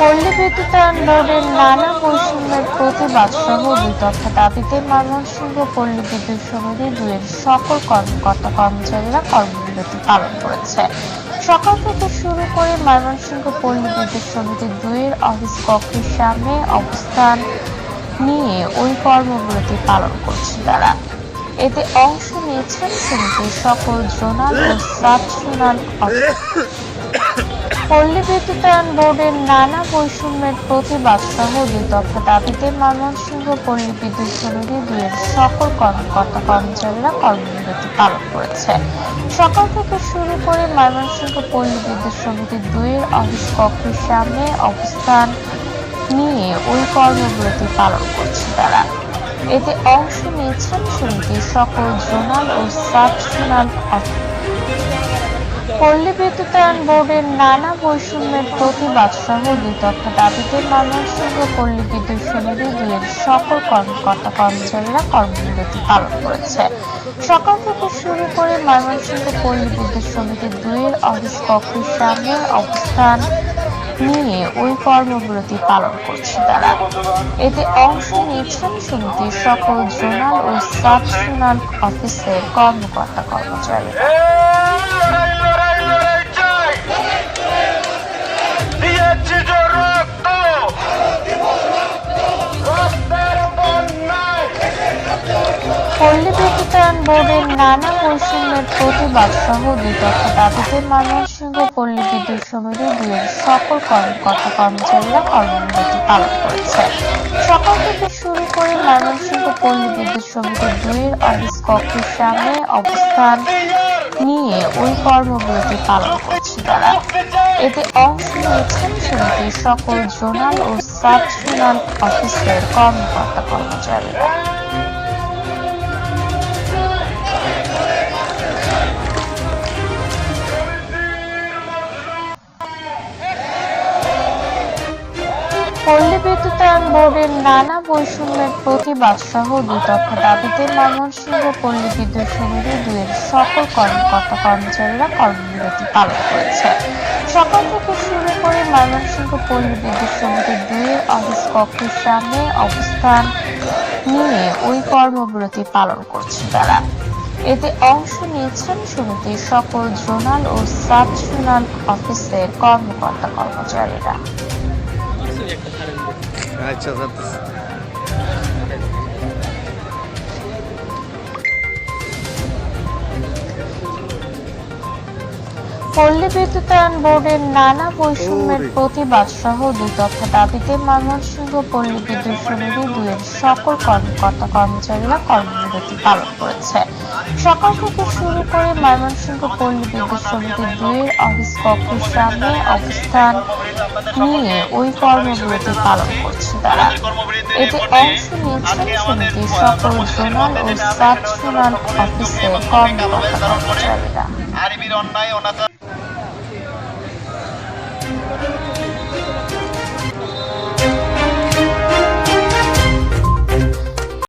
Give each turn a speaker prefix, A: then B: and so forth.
A: পল্লী বিদ্যুতায়ন বোর্ডের নানা বৈষম্যের প্রতিবাদ সহ দফা দাবিতে ময়মনসিংহ পল্লী বিদ্যুৎ সমিতি দুয়ের সকল কর্মকর্তা কর্মচারীরা কর্মবিরতি পালন করেছে। সকাল থেকে শুরু করে ময়মনসিংহ পল্লী বিদ্যুৎ সমিতি দুয়ের অফিস কক্ষের সামনে অবস্থান নিয়ে ওই কর্মবিরতি পালন করছে তারা। এতে অংশ নিয়েছেন সমিতির সকল জোনাল ও সাব জোনাল পল্লী বিদ্যুতায়ন বোর্ডের নানা বৈষম্যের প্রতিবাদ সহ দুই দফা দাবিতে ময়মনসিংহ পল্লী বিদ্যুৎ সমিতি দুয়ের সকল কর্মকর্তা কর্মচারীরা কর্মবিরতি পালন করেছে। সকাল থেকে শুরু করে ময়মনসিংহ পল্লী বিদ্যুৎ সমিতি দুয়ের অফিস কক্ষের সামনে অবস্থান নিয়ে ওই কর্মবিরতি পালন করছে তারা। এতে অংশ নিয়েছেন সমিতির সকল জোনাল ও সাব জোনাল পল্লী বিদ্যুতায়ন বোর্ডের নানা বৈষম্যের প্রতিবাদ সহ দুই দফা দাবিতে ময়মনসিংহ পল্লী বিদ্যুৎ সমিতি দুয়ের সকল কর্মকর্তা কর্মচারীরা কর্মবিরতি পালন করেছে। সকাল থেকে শুরু করে ময়মনসিংহ পল্লী বিদ্যুৎ সমিতি দুয়ের অফিস কক্ষের সামনে অবস্থান নিয়ে ওই কর্মবিরতি পালন করছে তারা। এতে অংশ নিয়েছেন সমিতির সকল জোনাল ও সাব জোনাল অফিসের কর্মকর্তা কর্মচারীরা পল্লী বিদ্যুতায়ন বোর্ডের নানা বৈষম্যের প্রতিবাদ সহ দফা দাবিতে ময়মনসিংহ পল্লী বিদ্যুৎ সমিতি দুয়ের সকল কর্মকর্তা কর্মচারীরা কর্মবিরতি পালন করেছে। সকাল থেকে শুরু করে ময়মনসিংহ পল্লী বিদ্যুৎ সমিতি দুয়ের অফিস কক্ষের সামনে অবস্থান নিয়ে ওই কর্মবিরতি পালন করছে তারা। এতে অংশ নিয়েছেন সমিতির সকল জোনাল ও সাব জোনাল অফিসের কর্মকর্তা কর্মচারীরা পল্লী বিদ্যুতায়ন বোর্ডের নানা বৈষম্যের প্রতিবাদ সহ দফা দাবিতে ময়মনসিংহ পল্লী বিদ্যুৎ সমিতি দুয়ের সকল কর্মকর্তা কর্মচারীরা কর্মবিরতি পালন করেছে। সকাল থেকে শুরু করে ময়মনসিংহ পল্লী বিদ্যুৎ সমিতি দুয়ের অফিস কক্ষের সামনে অবস্থান নিয়ে ওই কর্মবিরতি পালন করছে তারা। এতে অংশ নিয়েছেন সমিতির সকল জোনাল ও সাব জোনাল অফিসের কর্মকর্তা কর্মচারীরা।
B: Kaçacağız artık.
A: পল্লী বিদ্যুতায়ন বোর্ডের নানা বৈষম্যের প্রতিবাদ সহ দুই দফা দাবিতে ময়মনসিংহ পল্লী বিদ্যুৎ সমিতি দুয়ের সকল কর্মকর্তা কর্মচারীরা কর্মবিরতি পালন করেছে। সকাল থেকে শুরু করে ময়মনসিংহ পল্লী বিদ্যুৎ সমিতি দুয়ের অফিস কক্ষের সামনে অবস্থান নিয়ে ওই কর্মবিরতি পালন করছে তারা। এতে অংশ নিয়েছেন সমিতির সকল জোনাল ও সাব জোনাল অফিসের কর্মকর্তা কর্মচারীরা।
C: আরবির অন্যায় অনাচার Thank you.